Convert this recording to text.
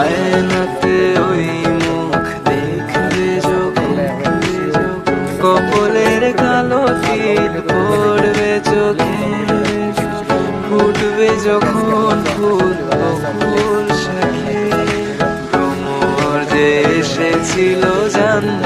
আয়নাতে ওই মুখ দেখবে যখন কপলের কালো তীর পড়বে চোখে, ফুটবে যখন ফুল ফুল শাখে। তোমার যে এসেছিল জানতে